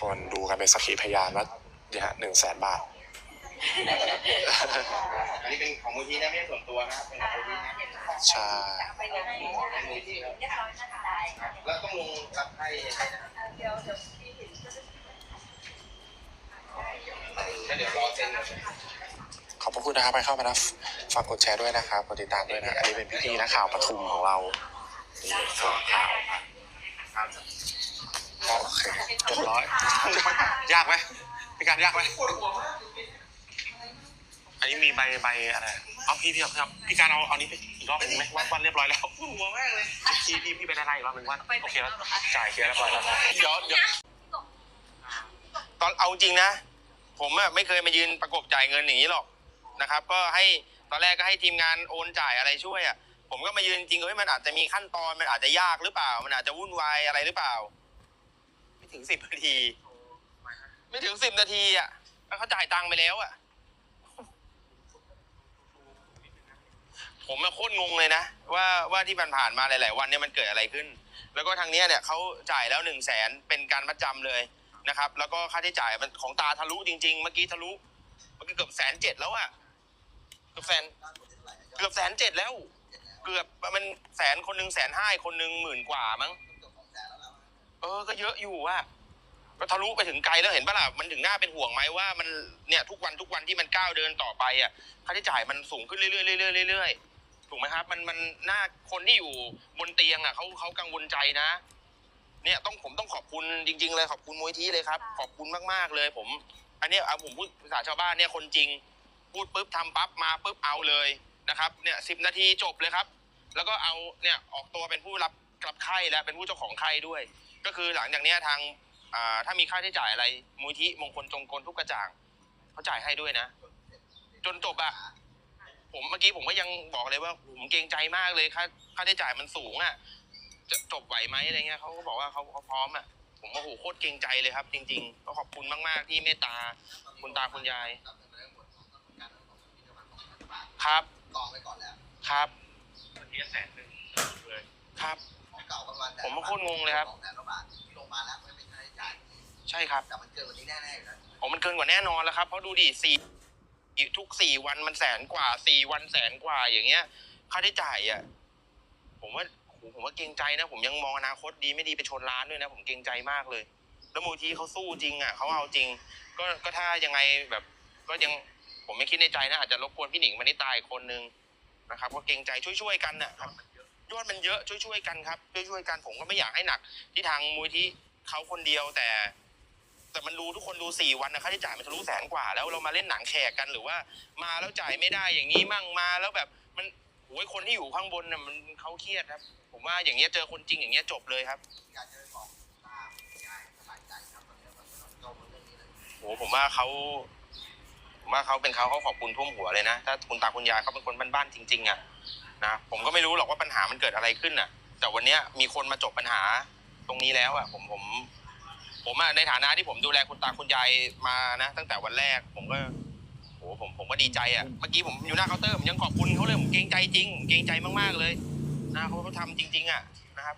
คนดูกันเป็นสักขีพยานว่าเนี่ยหนึ่งแสนบาท อันนี้เป็นของมูลที่นะไม่ใช่ส่วนตัวนะครับเป็นของมูลที่นะใช่ ไปยังไงเป็นมูลที่ครับเรียบร้อยนะคะได้แล้วต้องลงรับให้ยังไงนะครับเดี๋ยวเดี๋ยวพี่เห็นก็จะแล้วเดี๋ยวรอเซ็นขอบพระคุณนะครับไปเข้ามานะฝากกดแชร์ด้วยนะครับกดติดตามด้วยนะ อันนี้เป็นพี่ๆนักข่าวปทุมของเรานี่ส่งข่าว โอเคเรียบร้อยยากไหมเป็นการยากไหมอันนี้มีใบใบอะไรเอาพี่พี่ครับพี่การเอาเอานี้ไปอีกรอบหนึงไหมวัดวันเรียบร้อยแล้วปวดหัวมากเลยพี่พี่พี่ไปได้อีกรอบหนึงว่าโอเคแล้วจ่ายเคลียร์เรียบร้อยแล้วเดี๋ยวเดี๋ยวตอนเอาจริงนะ ผมอะไม่เคยมายืนประกบจ่ายเงินอย่างนี้หรอกนะครับ ก็ให้ตอนแรกก็ให้ทีมงานโอนจ่ายอะไรช่วยอะผมก็มายืนจริงๆเฮ้ยมันอาจจะมีขั้นตอนมันอาจจะยากหรือเปล่า มันอาจจะวุ่นวายอะไรหรือเปล่าไม่ ถึงสิบนาที ไม่ถึงสิบนาทีอะแล้วเขาจ่ายตังค์ไปแล้วอะ ผมอะโคตรงงเลยนะ ว่าว่าที่ผ่านๆมาหลาย ๆ วันเนี่ยมันเกิดอะไรขึ้น แล้วก็ทางเนี้ยเนี่ยเขาจ่ายแล้วหนึ่งแสนเป็นการมัดจำเลยนะครับ แล้วก็ค่าใช้จ่ายมันของตาทะลุจริง ๆ เมื่อกี้ทะลุเมื่อกี้เกือบแสนเจ็ดแล้วอะเกือบแสนเกือบแสนเจ็ดแล้ว เกือบมันแสนคนหนึ่งแสนห้าคนหนึ่งหมื่นกว่ามั้ง เออ ก็เยอะอยู่อะก็ทะลุไปถึงไกลแล้วเห็นปะล่ะ มันถึงหน้าเป็นห่วงไหมว่ามันเนี่ยทุกวันทุกวันที่มันก้าวเดินต่อไปอะค่าใช้จ่ายมันสูงขึ้นเรื่อยๆเรื่อยๆเรื่อยๆถูกไหมครับ มันมันหน้าคนที่อยู่บนเตียงอะเขาเขากังวลใจนะ เนี่ยต้องผมต้องขอบคุณจริง ๆ เลยขอบคุณมูลที่เลยครับ ขอบคุณมากๆเลย ผม อันนี้เอาผมพูดภาษาชาวบ้านเนี่ยคนจริง พูดปุ๊บทำปั๊บมาปุ๊บเอาเลยนะครับเนี่ยสิบนาทีจบเลยครับ แล้วก็เอาเนี่ยออกตัวเป็นผู้รับรับไข้และเป็นผู้เจ้าของไข้ด้วย ก็คือหลังจากเนี้ยทางอ่าถ้ามีค่าใช้จ่ายอะไรมูลที่มงคลจงกลทุกกระจ่างเขาจ่ายให้ด้วยนะ จนจบอะผมเมื่อกี้ผมก็ยังบอกเลยว่าผมเกรงใจมากเลยค่าค่าใช้จ่ายมันสูงอะจะจบไหวไหมอะไรเงี้ยเขาก็บอกว่าเขาเขาพร้อมอะผมโอ้โหโคตรเกรงใจเลยครับ จริงๆก็ขอบคุณมากๆที่เมตตาคุณตาคุณยาย ครับต่อไปก่อนแล้ว ครับ เมื่อกี้แสนหนึ่งเลย ครับ เก่าประมาณผมก็โคตรงงเลยครับสองแสนกว่าบาทที่ลงมาแล้วไม่เป็นค่าใช้จ่ายใช่ครับแต่มันเกินกว่านี้แน่ๆอยู่แล้วโอ้มันเกินกว่าแน่นอนแล้วครับ เพราะดูดิสี่ทุกสี่วันมันแสนกว่าสี่วันแสนกว่าอย่างเงี้ย ค่าใช้จ่ายอะผมว่าโหผมว่าเกรงใจนะ ผมยังมองอนาคตดีไม่ดีไปชนร้านด้วยนะ ผมเกรงใจมากเลย แล้วมูลที่เขาสู้จริงอะเขาเอาจริง ก็ก็ถ้ายังไงแบบ ก็ยังผมไม่คิดในใจนะอาจจะรบกวนพี่หนิงมานิตายคนนึงนะครับก็เกรงใจช่วยๆกันนะครับ ยอดมันเยอะช่วยๆกันครับช่วยๆกันผมก็ไม่อยากให้หนัก ที่ทางมูลที่เขาคนเดียวแต่ แต่มันดูทุกคนดูสี่วันนะค่าใช้จ่ายมันทะลุแสนกว่า แล้วเรามาเล่นหนังแขกกันหรือว่า มาแล้วจ่ายไม่ได้อย่างนี้มั่งมาแล้วแบบมันโอ้ยคนที่อยู่ข้างบนน่ะมันเขาเครียดครับ ผมว่าอย่างเงี้ยเจอคนจริงอย่างเงี้ยจบเลยครับอยากจะบอกตาคุณยายสบายใจครับตอนนี้มันเราเรื่องนี้เลยโหผมว่าเขาผมว่าเขาเป็นเขาเขาขอบคุณท่วมหัวเลยนะถ้าคุณตาคุณยายเขาเป็นคนบ้านๆจริงๆอะ นะผมก็ไม่รู้หรอกว่าปัญหามันเกิดอะไรขึ้นอะ แต่วันเนี้ยมีคนมาจบปัญหาตรงนี้แล้วอะผมผมผมอะในฐานะที่ผมดูแลคุณตาคุณยายมานะ ตั้งแต่วันแรกผมก็โหผมผมก็ดีใจอะเมื่อกี้ผมอยู่หน้าเคาน์เตอร์ผมยังขอบคุณเขาเลยผมเกรงใจจริงผมเกรงใจมากๆเลยนะเขาเขาทำจริง ๆ อะนะครับ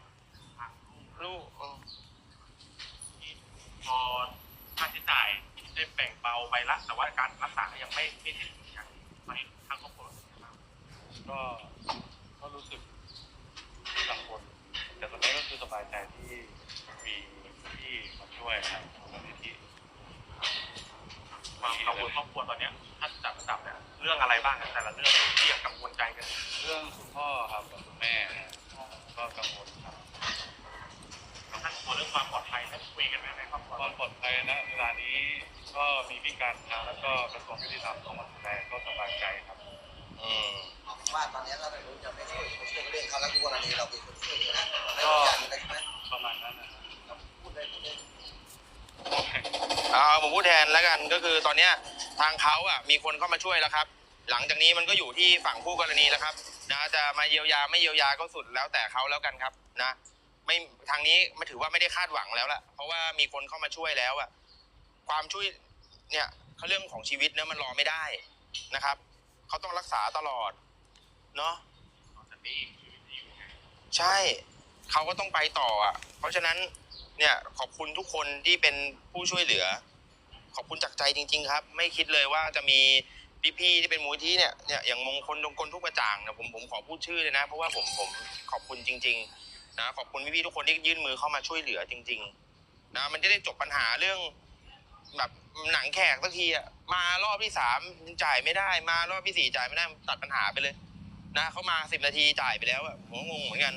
ลูกอืมพอค่าใช้จ่ายได้แบ่งเบาไปละแต่ว่าการรักษายังไม่ไม่ถึงอย่างไม่ทางครอบครัวก็ รู้สึกกังวลแต่ตอนนี้ก็คือสบายใจที่มีที่มาช่วยครับมูลนิธิความกังวลครอบครัวตอนเนี้ยถ้าจัดระดับเนี่ยเรื่องอะไรบ้างแต่ละเรื่องที่ยังกังวลใจกันเรื่องคุณพ่อครับกับคุณแม่ก็กังวลครับท่านกลัวเรื่องความปลอดภัยได้คุยกันไหมในครอบครัวความปลอดภัยนะเวลานี้ก็มีพิการทางแล้วก็กระทรวงยุติธรรมเข้ามาดูแลก็สบายใจครับ อืมเอาเป็น ว่าตอนนี้เราไม่รู้จะไม่ช่วยช่วยเรื่องเขาแล้วทุกกรณีเราเป็นคนช่วยนะไม่รู้จักใช่ไหมประมาณนั้นนะเราพูดได้พูดได้เอาผมพูดแทนแล้วกันก็คือตอนเนี้ยทางเขาอะมีคนเข้ามาช่วยแล้วครับ หลังจากนี้มันก็อยู่ที่ฝั่งผู้กรณีแล้วครับนะจะมาเยียวยาไม่เยียวยาก็สุดแล้วแต่เขาแล้วกันครับนะ ไม่ทางนี้มาถือว่าไม่ได้คาดหวังแล้วล่ะเพราะว่ามีคนเข้ามาช่วยแล้วอะความช่วยเนี่ยเขาเรื่องของชีวิตเนี่ยมันรอไม่ได้นะครับเขาต้องรักษาตลอด เนาะตอนนี้ชีวิตอยู่ไงใช่ เขาก็ต้องไปต่ออะ เพราะฉะนั้นเนี่ยขอบคุณทุกคนที่เป็นผู้ช่วยเหลือ ขอบคุณจากใจจริง ๆ ครับ ไม่คิดเลยว่าจะมีพี่ๆที่เป็นมูลที่เนี่ยเนี่ยอย่างมงคลดงกลทุกกระจ่างเนี่ยผมผมขอพูดชื่อเลยนะ เพราะว่าผมผมขอบคุณจริง ๆ นะขอบคุณพี่ๆทุกคนที่ยื่นมือเข้ามาช่วยเหลือจริง ๆ นะ มันจะได้จบปัญหาเรื่องแบบหนังแขกสักทีอะมารอบที่สามจ่ายไม่ได้ มารอบที่สี่จ่ายไม่ได้ตัดปัญหาไปเลย นะเขามาสิบนาทีจ่ายไปแล้วอะผมก็งงเหมือนกัน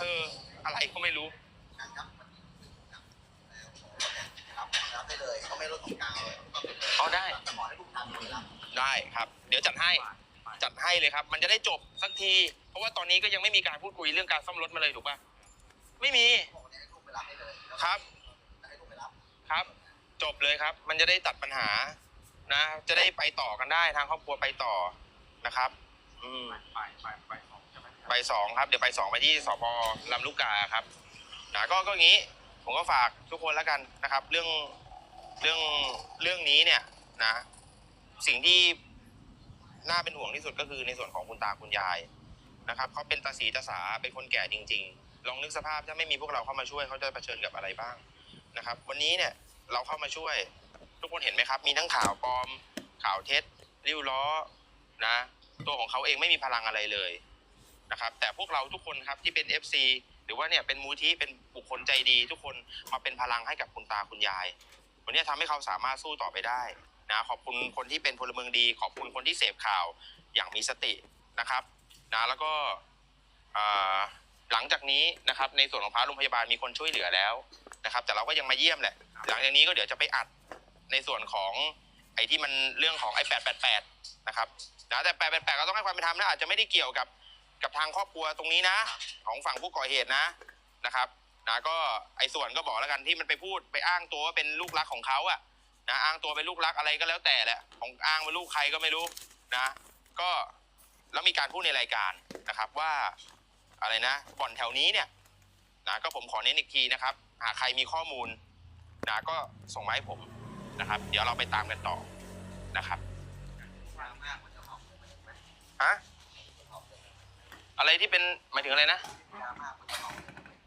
เออ อะไรก็ไม่รู้ รับได้เลยเขาไม่ลดของกลางเลยเอาได้ แต่ขอให้ลูกค้ามีรับได้ครับ เดี๋ยวจัดให้ จัดให้เลยครับ มันจะได้จบสักที เพราะว่าตอนนี้ก็ยังไม่มีการพูดคุยเรื่องการซ่อมรถมาเลยถูกป่ะ ไม่มี บอกให้ลูกไปรับได้เลยครับ ให้ลูกไปรับครับ จบเลยครับ มันจะได้ตัดปัญหา นะ จะได้ไปต่อกันได้ ทางครอบครัวไปต่อนะครับ อืมไปไปไปสองใช่ไหมไปสองครับ เดี๋ยวไปสองไปที่สพลำลูกกาครับนะก็ก็อย่างนี้ ผมก็ฝากทุกคนแล้วกันนะครับ เรื่องเรื่องเรื่องนี้เนี่ยนะ สิ่งที่น่าเป็นห่วงที่สุดก็คือในส่วนของคุณตาคุณยายนะครับเขาเป็นตาสีตาสาเป็นคนแก่จริง ๆ ลองนึกสภาพถ้าไม่มีพวกเราเข้ามาช่วยเขาจะเผชิญกับอะไรบ้างนะครับ วันนี้เนี่ยเราเข้ามาช่วย ทุกคนเห็นไหมครับ มีทั้งข่าวปลอมข่าวเท็จริ้วล้อนะ ตัวของเขาเองไม่มีพลังอะไรเลยนะครับ แต่พวกเราทุกคนครับที่เป็น FC หรือว่าเนี่ยเป็นมูที่เป็นบุคคลใจดี ทุกคนมาเป็นพลังให้กับคุณตาคุณยาย วันนี้ทำให้เขาสามารถสู้ต่อไปได้นะขอบคุณคนที่เป็นพลเมืองดี ขอบคุณคนที่เสพข่าวอย่างมีสตินะครับนะแล้วก็หลังจากนี้นะครับในส่วนของพาโรงพยาบาลมีคนช่วยเหลือแล้วนะครับ แต่เราก็ยังมาเยี่ยมแหละ หลังจากนี้ก็เดี๋ยวจะไปอัดในส่วนของไอ้ที่มันเรื่องของไอ้แปดแปดแปดนะครับ นะแต่แปดแปดแปดก็ต้องให้ความเป็นธรรมนะอาจจะไม่ได้เกี่ยวกับกับทางครอบครัวตรงนี้นะ ของฝั่งผู้ก่อเหตุนะนะครับนะก็ไอ้ส่วนก็บอกแล้วกันที่มันไปพูดไปอ้างตัวว่าเป็นลูกรักของเขาอะนะอ้างตัวเป็นลูกรักอะไรก็แล้วแต่แหละของอ้างเป็นลูกใครก็ไม่รู้นะ ก็แล้วมีการพูดในรายการนะครับว่าอะไรนะบ่อนแถวนี้เนี่ยนะก็ผมขอเน้นอีกทีนะครับ หากใครมีข้อมูลนะก็ส่งมาให้ผมนะครับ เดี๋ยวเราไปตามกันต่อนะครับ ฮะอะไรที่เป็นหมายถึงอะไรนะยามากมันจะออก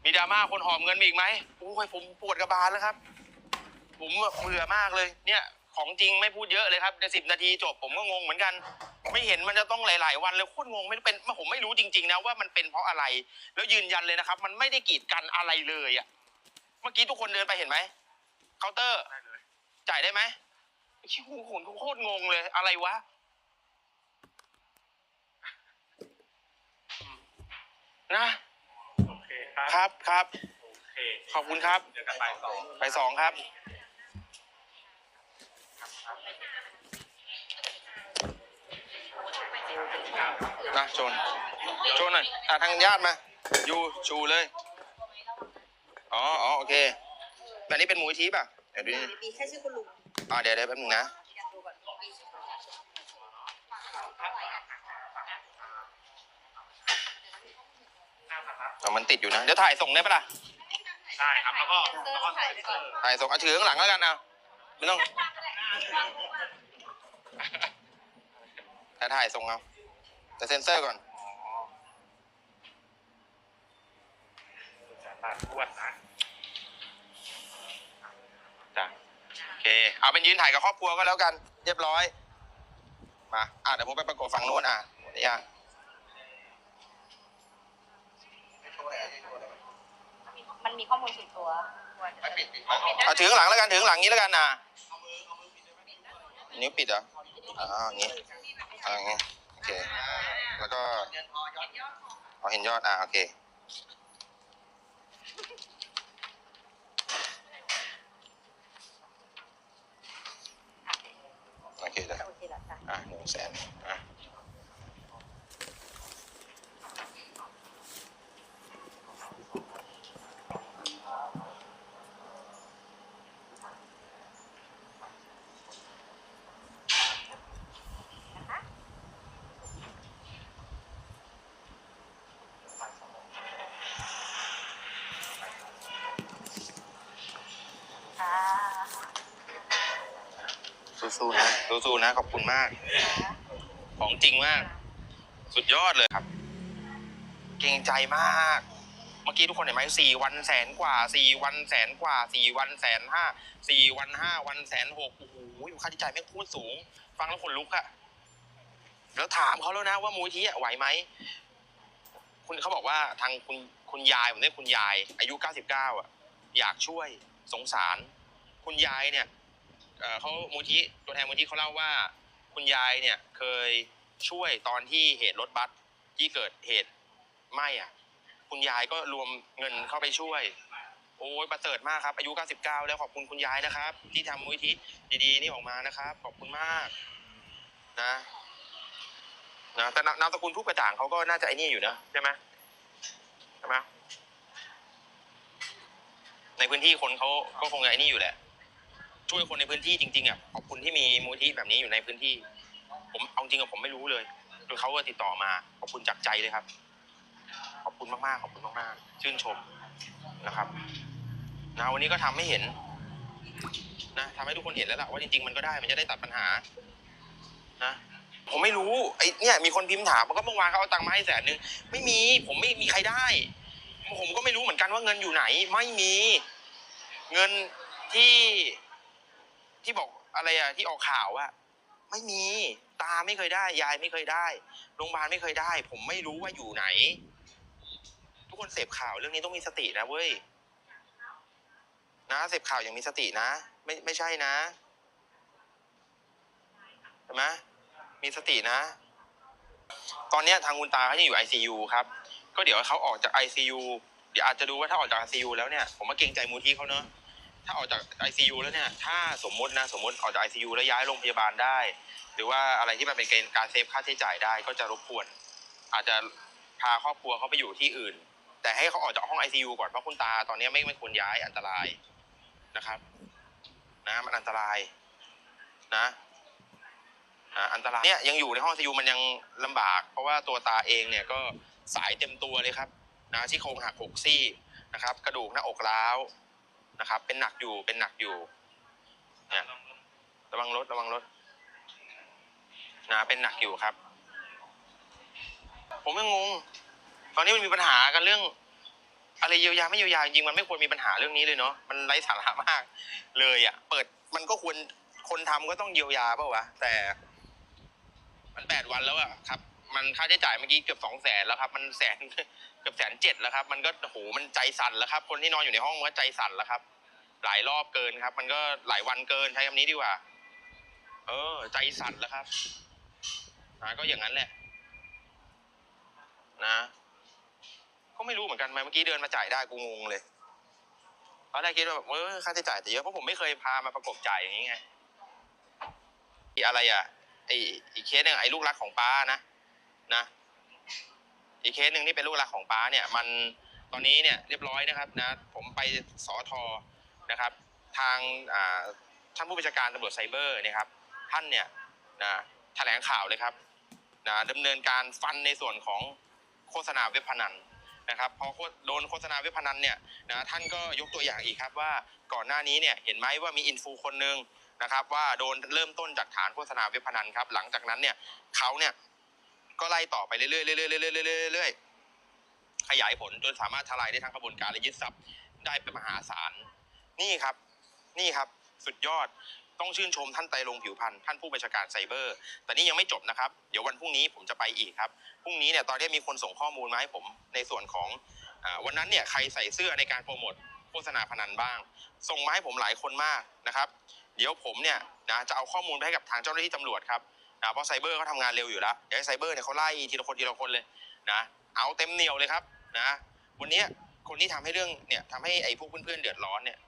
มีดราม่าคนหอมเงินมีอีกไหมโอ้ยผมปวดกระบาลแล้วครับ ผมแบบเบื่อมากเลย เนี่ย ของจริงไม่พูดเยอะเลยครับในสิบนาทีจบผมก็งงเหมือนกัน ไม่เห็นมันจะต้องหลาย ๆ วันเลยโคตรงงไม่เป็นผมไม่รู้จริง ๆ นะว่ามันเป็นเพราะอะไร แล้วยืนยันเลยนะครับ มันไม่ได้กีดกันอะไรเลยอะเมื่อกี้ทุกคนเดินไปเห็นไหมเคาน์เตอร์ได้เลยจ่ายได้ไหมชิวโหนโคตรงงเลยอะไรวะ นะ โอเคครับครับครับ โอเคขอบคุณครับ เดี๋ยวกันไปสองไปสองครับ นะโจนโจนหน่อยอะทางญาติมา อยู่ชูเลย อ๋ออ๋อโอเคแต่นี่เป็นหมูทีป่ะ เดี๋ยวดูนี่มีแค่ชื่อคุณลุง อ่าเดี๋ยวเดี๋ยวแป๊บนึงนะ อยากดูก่อน อ๋อมันติดอยู่นะ เดี๋ยวถ่ายส่งได้ปะล่ะได้ครับ แล้วก็แล้วก็ใส่เสื้อถ่ายส่งเอาถือข้างหลังแล้วกันเอาไม่ต้องแต่ถ่ายส่งเอาแต่เซ็นเซอร์ก่อนอ๋อจะตัดอ้วนนะจ้ะโอเค เอาเป็นยืนถ่ายกับครอบครัวก็แล้วกัน เรียบร้อย มา อะเดี๋ยวผมไปประกบฝั่งโน้นอะเดี๋ยวย่าง ไม่โชว์เลยไม่โชว์เลย มันมีข้อมูลส่วนตัวไม่ปิดปิดเอถือข้างหลังแล้วกันถือข้างหลังนี้แล้วกันนะนิ้วปิดเหรออ่าอย่างงี้อ่าอย่างงี้โอเคแล้วก็เงินพอเอาเห็นยอดอ่าโอเคโอเคได้โอเคแล้วจ้ะอะหนึ่งแสนอะ สู้ๆนะ สู้ๆนะ ขอบคุณมาก ของจริงมาก สุดยอดเลยครับ เก่งใจมาก เมื่อกี้ทุกคนเห็นไหมสี่วันแสนกว่าสี่วันแสนกว่าสี่วันแสนห้าสี่วันห้าวันแสนหกโอ้โหค่าใช้จ่ายแม่งโคตรสูง ฟังแล้วขนลุกอะแล้วถามเขาแล้วนะว่ามูลที่ไหวไหมคุณเขาบอกว่าทางคุณคุณยายผมเรียกคุณยาย อายุ 99 อะ อยากช่วยสงสาร คุณยายเนี่ย เขามูลที่ตัวแทนมูลที่เขาเล่าว่า คุณยายเนี่ยเคยช่วยตอนที่เหตุรถบัสที่เกิดเหตุไหม้อะ คุณยายก็รวมเงินเข้าไปช่วย โอ้ยประเสริฐมากครับ อายุ 99 แล้วขอบคุณคุณยายนะครับ ที่ทำมูลที่ดีๆ นี่ออกมานะครับ ขอบคุณมาก นะนะแต่นามนามสกุลผู้กระจ่างเขาก็น่าจะไอ้นี่อยู่นะใช่ไหมใช่ไหมในพื้นที่คนเขาก็คงไอ้นี่อยู่แหละ ช่วยคนในพื้นที่จริงๆอะขอบคุณที่มีมูลที่แบบนี้อยู่ในพื้นที่ ผมเอาจริงกับผมไม่รู้เลยโดยเขาก็ติดต่อมาขอบคุณจากใจเลยครับ ขอบคุณมากๆขอบคุณมากๆชื่นชมนะครับนะวันนี้ก็ทำให้เห็นนะทำให้ทุกคนเห็นแล้วล่ะว่าจริง ๆ มันก็ได้มันจะได้ตัดปัญหานะผมไม่รู้ไอ้เนี่ยมีคนพิมพ์ถามมันก็เมื่อวานเขาเอาตังค์มาให้แสนนึงไม่มี ผมไม่มีใครได้ ผมก็ไม่รู้เหมือนกันว่าเงินอยู่ไหน ไม่มี เงินที่ ที่บอกอะไรอะที่ออกข่าวอะไม่มีตาไม่เคยได้ ยายไม่เคยได้โรงพยาบาลไม่เคยได้ ผมไม่รู้ว่าอยู่ไหน ทุกคนเสพข่าวเรื่องนี้ต้องมีสตินะเว้ยนะเสพข่าวอย่างมีสตินะ ไม่ไม่ใช่นะเห็นไหมมีสตินะ ตอนนี้ทางคุณตาเขายังอยู่ ICU ครับ ก็เดี๋ยวเขาออกจาก ICU เดี๋ยวอาจจะดูว่าถ้าออกจาก ICU แล้วเนี่ย ผมมาเกรงใจมูลที่เขาเนอะ ถ้าออกจาก ICU แล้วเนี่ย ถ้าสมมตินะ สมมติออกจาก ICU แล้วย้ายโรงพยาบาลได้ หรือว่าอะไรที่มันเป็นเกณฑ์การเซฟค่าใช้จ่ายได้ก็จะรบกวน อาจจะพาครอบครัวเขาไปอยู่ที่อื่น แต่ให้เขาออกจากห้อง ICU ก่อนเพราะคุณตาตอนนี้ไม่ไม่ควรย้ายอันตรายนะครับ นะมันอันตรายนะอ่าอันตรายเนี่ยยังอยู่ในห้องซียูมันยังลำบาก เพราะว่าตัวตาเองเนี่ยก็สายเต็มตัวเลยครับนะที่โครงหักหกซี่นะครับ กระดูกหน้าอกร้าว นะครับ เป็นหนักอยู่เป็นหนักอยู่เนี่ยระวังรถระวังรถนะเป็นหนักอยู่ครับ ผมยังงง ตอนนี้มันมีปัญหากันเรื่อง อะไรเยียวยาไม่เยียวยาจริงๆมันไม่ควรมีปัญหาเรื่องนี้เลยเนาะมันไร้สาระมาก เลยอะ่ะ เปิดมันก็ควรคนทำก็ต้องเยียวยาเปล่าวะแต่ มันแปดวันแล้วอะครับ มันค่าใช้จ่ายเมื่อกี้เกือบสองแสนแล้วครับ มันแสนเกือบแสนเจ็ดแล้วครับ มันก็โหมันใจสั่นแล้วครับ คนที่นอนอยู่ในห้องมันก็ใจสั่นแล้วครับ หลายรอบเกินครับ มันก็หลายวันเกินใช้คำนี้ดีกว่า เออ ใจสั่นแล้วครับนะก็อย่างนั้นแหละ นะก็ไม่รู้เหมือนกันทำไมเมื่อกี้เดินมาจ่ายได้กูงงเลยตอนแรกคิดว่าแบบเออค่าใช้จ่ายแต่เยอะเพราะผมไม่เคยพามาประกบจ่ายอย่างนี้ไงอีอะไรอะไออีกเคสหนึ่งไอ้ลูกรักของป้านะ นะอีกเคสหนึ่งที่เป็นลูกรักของป้าเนี่ย มันตอนนี้เนี่ยเรียบร้อยนะครับนะ ผมไปสอทอนะครับ ทางท่านผู้บัญชาการตำรวจไซเบอร์นะครับ ท่านเนี่ยนะแถลงข่าวเลยครับนะดำเนินการฟันในส่วนของโฆษณาเว็บพนันนะครับพอโฆโดนโฆษณาเว็บพนันเนี่ยนะท่านก็ยกตัวอย่างอีกครับว่าก่อนหน้านี้เนี่ยเห็นไหมว่ามีอินฟูคนหนึ่งนะครับว่าโดนเริ่มต้นจากฐานโฆษณาเว็บพนันครับหลังจากนั้นเนี่ยเขาเนี่ย ก็ไล่ต่อไปเรื่อยๆเรื่อยๆเรื่อยๆเรื่อยๆเรื่อยๆขยายผลจนสามารถทลายได้ทั้งกระบวนการและยึดทรัพย์ได้เป็นมหาศาลนี่ครับ นี่ครับสุดยอดต้องชื่นชมท่านไตรรงผิวพันธ์ท่านผู้บัญชาการไซเบอร์ แต่นี่ยังไม่จบนะครับ เดี๋ยววันพรุ่งนี้ผมจะไปอีกครับ พรุ่งนี้เนี่ยตอนนี้มีคนส่งข้อมูลมาให้ผมในส่วนของอวันนั้นเนี่ยใครใส่เสื้อในการโปรโมทโฆษณาพนันบ้าง ส่งมาให้ผมหลายคนมากนะครับ เดี๋ยวผมเนี่ยนะจะเอาข้อมูลไปให้กับทางเจ้าหน้าที่ตำรวจครับ นะเพราะไซเบอร์เขาทำงานเร็วอยู่แล้วเดี๋ยวให้ไซเบอร์เนี่ยเขาไล่ทีละคนทีละคนเลยนะเอาเต็มเหนียวเลยครับนะวันนี้คนที่ทำให้เรื่องเนี่ยทำให้ไอ้พวกเพื่อนๆเดือดร้อนเนี่ย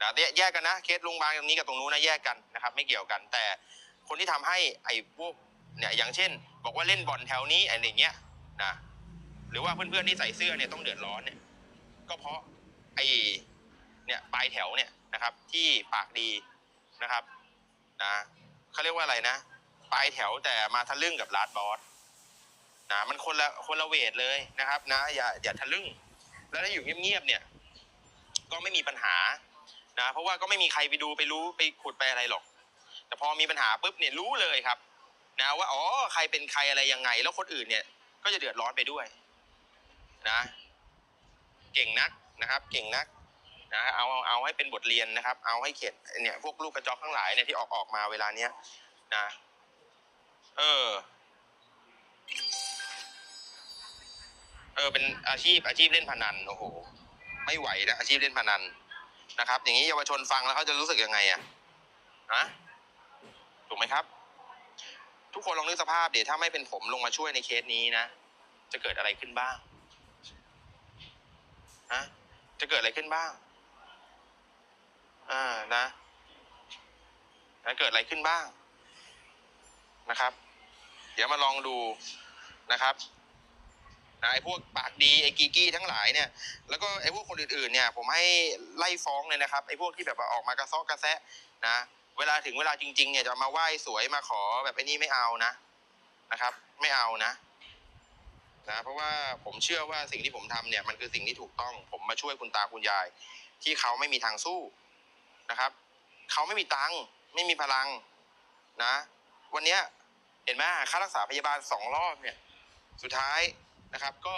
นะแยกกันนะเคสโรงพยาบาลตรงนี้กับตรงนู้นนะแยกกันนะครับไม่เกี่ยวกัน แต่คนที่ทำให้ไอ้พวกเนี่ยอย่างเช่น บอกว่าเล่นบอลแถวนี้อะไรอย่างเงี้ยนะหรือว่าเพื่อนๆที่ใส่เสื้อเนี่ยต้องเดือดร้อนเนี่ยก็เพราะไอ้เนี่ยปลายแถวเนี่ยนะครับที่ปากดีนะครับนะเขาเรียกว่าอะไรนะ ปลายแถวแต่มาทะลึ่งกับลาดบอสนะมันคนละคนละเวทเลยนะครับนะอย่าอย่าทะลึ่ง แล้วถ้าอยู่เงียบๆเนี่ย ก็ไม่มีปัญหานะ เพราะว่าก็ไม่มีใครไปดูไปรู้ไปขุดไปอะไรหรอก แต่พอมีปัญหาปุ๊บเนี่ยรู้เลยครับนะว่าอ๋อใครเป็นใครอะไรยังไง แล้วคนอื่นเนี่ย ก็จะเดือดร้อนไปด้วย นะ เก่งนักนะครับ เก่งนักนะเอาเอาเอาให้เป็นบทเรียนนะครับ เอาให้เข็ดเนี่ยพวกลูกกระจอกทั้งหลายเนี่ยที่ออกออกมาเวลาเนี้ยนะ เออ เออ เป็นอาชีพอาชีพเล่นพนันโอ้โห ไม่ไหวนะอาชีพเล่นพนันนะครับ อย่างนี้เยาวชนฟังแล้วเขาจะรู้สึกยังไงอะนะถูกไหมครับ ทุกคนลองนึกสภาพเดี๋ยวถ้าไม่เป็นผมลงมาช่วยในเคสนี้นะ จะเกิดอะไรขึ้นบ้างฮะจะเกิดอะไรขึ้นบ้าง อ่านะจะเกิดอะไรขึ้นบ้างนะครับ ดี๋ยวมาลองดูนะครับนะไอ้พวกปากดีไอ้กีกี้ทั้งหลายเนี่ย แล้วก็ไอ้พวกคนอื่นๆเนี่ยผมให้ไล่ฟ้องเลยนะครับไอ้พวกที่แบบว่าออกมากระซาะกระแซะนะเวลาถึงเวลาจริง ๆ เนี่ยจะมาไหว้สวยมาขอแบบไอ้นี่ไม่เอานะนะครับ ไม่เอานะนะเพราะว่าผมเชื่อว่าสิ่งที่ผมทำเนี่ยมันคือสิ่งที่ถูกต้อง ผมมาช่วยคุณตาคุณยาย ที่เขาไม่มีทางสู้นะครับ เขาไม่มีตังค์ไม่มีพลังนะ วันเนี้ย เห็นไหมค่ารักษาพยาบาลสองรอบเนี่ย สุดท้ายนะครับ ก็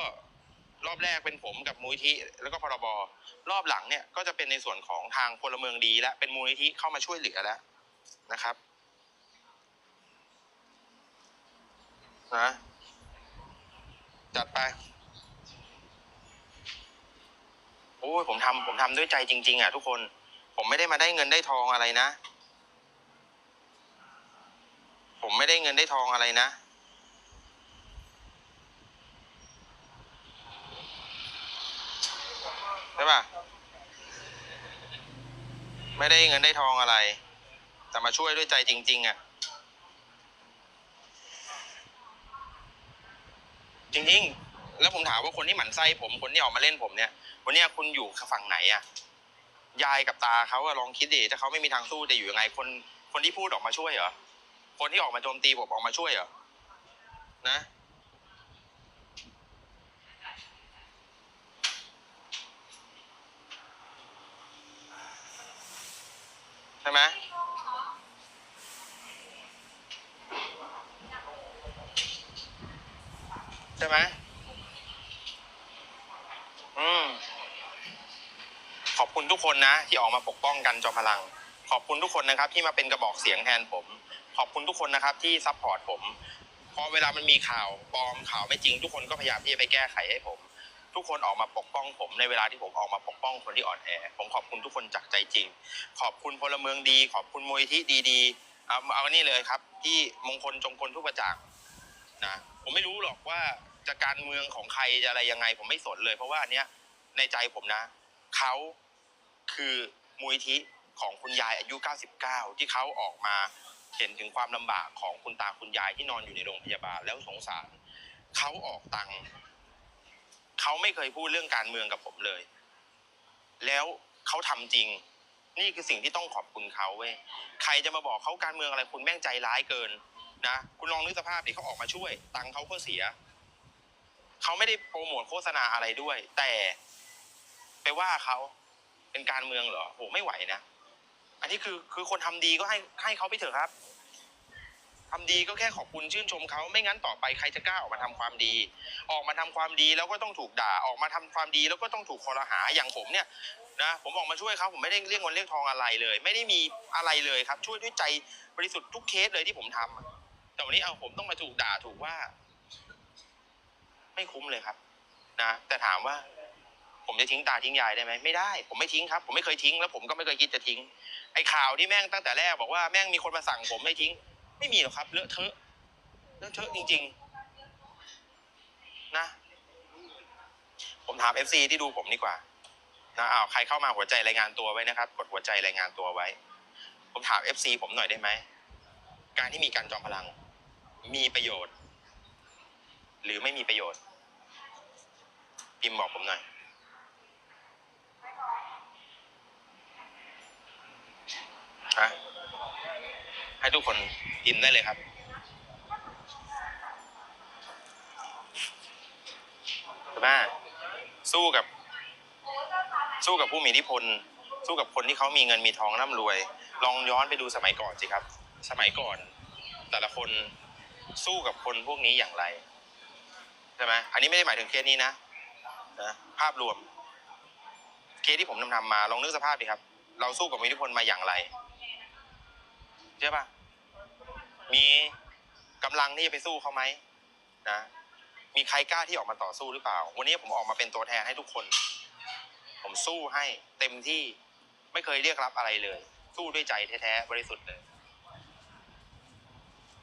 รอบแรกเป็นผมกับมูลนิธิแล้วก็พรบรอบหลังเนี่ยก็จะเป็นในส่วนของทางพลเมืองดีและเป็นมูลนิธิเข้ามาช่วยเหลือแล้วนะครับนะจัดไปโอ้ยผมทำผมทำด้วยใจจริง ๆอะทุกคน ผมไม่ได้มาได้เงินได้ทองอะไรนะ ผมไม่ได้เงินได้ทองอะไรนะ ใช่ป่ะ ไม่ได้เงินได้ทองอะไร แต่มาช่วยด้วยใจจริง ๆอะ จริงๆ แล้วผมถามว่าคนที่หมั่นไส้ผมคนที่ออกมาเล่นผมเนี่ยวันนี้คุณอยู่ฝั่งไหนอะยายกับตาเขาอะลองคิดดิถ้าเขาไม่มีทางสู้จะอยู่ยังไงคนคนที่พูดออกมาช่วยเหรอ คนที่ออกมาโจมตีผมออกมาช่วยเหรอ นะ ใช่ไหมใช่ไหมอืม ขอบคุณทุกคนนะ ที่ออกมาปกป้องกันจอมพลัง ขอบคุณทุกคนนะครับ ที่มาเป็นกระบอกเสียงแทนผม อบคุณทุกคนนะครับที่ซัพพอร์ตผมพราะเวลามันมีข่าวปลอมข่าวไม่จริง ทุกคนก็พยายามที่จะไปแก้ไขให้ผม ทุกคนออกมาปกป้องผมในเวลาที่ผมออกมาปกป้องคนที่อ่อนแอ ผมขอบคุณทุกคนจากใจจริง ขอบคุณพลเมืองดี ขอบคุณมูลที่ดีๆเอาเอานี่เลยครับ ที่มงคลจงกลทุกประจักษ์นะผมไม่รู้หรอกว่าจะการเมืองของใครจะอะไรยังไง ผมไม่สนเลย เพราะว่าอันเนี้ยในใจผมนะเขาคือมูลที่ของคุณยายอายุ 99 ที่เขาออกมา เห็นถึงความลำบากของคุณตาคุณยายที่นอนอยู่ในโรงพยาบาลแล้วสงสารเขาออกตังค์เขาไม่เคยพูดเรื่องการเมืองกับผมเลย แล้วเขาทำจริง นี่คือสิ่งที่ต้องขอบคุณเขาเว้ยใครจะมาบอกเขาการเมืองอะไรคุณแม่งใจร้ายเกินนะคุณลองนึกสภาพดิเขาออกมาช่วย ตังค์เขาก็เสียเขาไม่ได้โปรโมทโฆษณาอะไรด้วย แต่ไปว่าเขาเป็นการเมืองเหรอโหไม่ไหวนะ อันนี้คือคือคนทำดีก็ให้ให้เขาไปเถอะครับทำดีก็แค่ขอบคุณชื่นชมเขาไม่งั้นต่อไปใครจะกล้าออกมาทำความดี ออกมาทำความดีแล้วก็ต้องถูกด่าออกมาทำความดีแล้วก็ต้องถูกคอรหาอย่างผมเนี่ยนะผมออกมาช่วยเขาผมไม่ได้เรียกเงินเรียกทองอะไรเลย ไม่ได้มีอะไรเลยครับ ช่วยด้วยใจบริสุทธิ์ทุกเคสเลยที่ผมทำอะแต่วันนี้เอาผมต้องมาถูกด่าถูกว่า ไม่คุ้มเลยครับ นะแต่ถามว่า ผมจะทิ้งตาทิ้งยายได้ไหมไม่ได้ ผมไม่ทิ้งครับ ผมไม่เคยทิ้งแล้วผมก็ไม่เคยคิดจะทิ้ง ไอ้ข่าวที่แม่งตั้งแต่แรกบอกว่าแม่งมีคนมาสั่งผมไม่ทิ้ง ไม่มีหรอกครับเลอะเทอะเลอะเทอะจริง ๆ นะ ผมถามเอฟซีที่ดูผมดีกว่านะอ้าวใครเข้ามาหัวใจรายงานตัวไว้นะครับ กดหัวใจรายงานตัวไว้ ผมถามเอฟซีผมหน่อยได้ไหมการที่มีการจอมพลัง มีประโยชน์ หรือไม่มีประโยชน์พิมพ์บอกผมหน่อย ฮะให้ทุกคนพิมพ์ได้เลยครับถูกไหมสู้กับ สู้กับผู้มีอิทธิพล สู้กับคนที่เขามีเงินมีทองร่ำรวย ลองย้อนไปดูสมัยก่อนสิครับ สมัยก่อน แต่ละคนสู้กับคนพวกนี้อย่างไรใช่ไหมอันนี้ไม่ได้หมายถึงเคสนี้นะนะภาพรวม เคสที่ผมนำทำมาลองนึกสภาพดิครับ เราสู้กับอิทธิพลมาอย่างไร ใช่ปะมีกำลังที่จะไปสู้เขาไหมนะ มีใครกล้าที่ออกมาต่อสู้หรือเปล่า วันนี้ผมออกมาเป็นตัวแทนให้ทุกคน ผมสู้ให้เต็มที่ไม่เคยเรียกรับอะไรเลย สู้ด้วยใจแท้ๆบริสุทธิ์เลย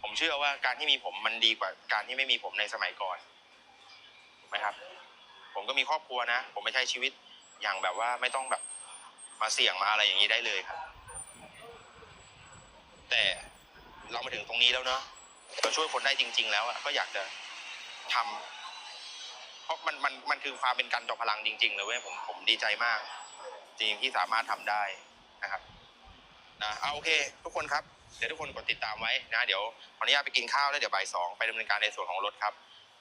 ผมเชื่อว่าการที่มีผมมันดีกว่า การที่ไม่มีผมในสมัยก่อนไหมครับ ผมก็มีครอบครัวนะ ผมไม่ใช้ชีวิตอย่างแบบว่าไม่ต้องแบบมาเสี่ยงมาอะไรอย่างนี้ได้เลยครับ แต่เรามาถึงตรงนี้แล้วเนอะเราช่วยคนได้จริง ๆ แล้วอะก็อยากจะทำเพราะมันมันมันคือความเป็นการจอมพลังจริงๆเลยเว้ยผมผมดีใจมาก จริงๆที่สามารถทำได้นะครับนะเอาโอเค ทุกคนครับ เดี๋ยวทุกคนกดติดตามไว้นะ เดี๋ยวขออนุญาตไปกินข้าวแล้วเดี๋ยวบ่ายสองไปดำเนินการในส่วนของรถครับ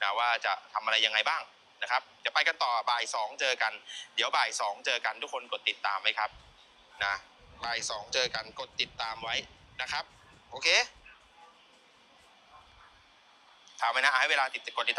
นะว่าจะทำอะไรยังไงบ้างนะครับเดี๋ยวไปกันต่อบ่ายสองเจอกัน เดี๋ยวบ่ายสองเจอกันทุกคนกดติดตามไว้ครับนะบ่ายสองเจอกันกดติดตามไว้ นะครับ โอเคถามไปนะอะให้เวลาติดกดติด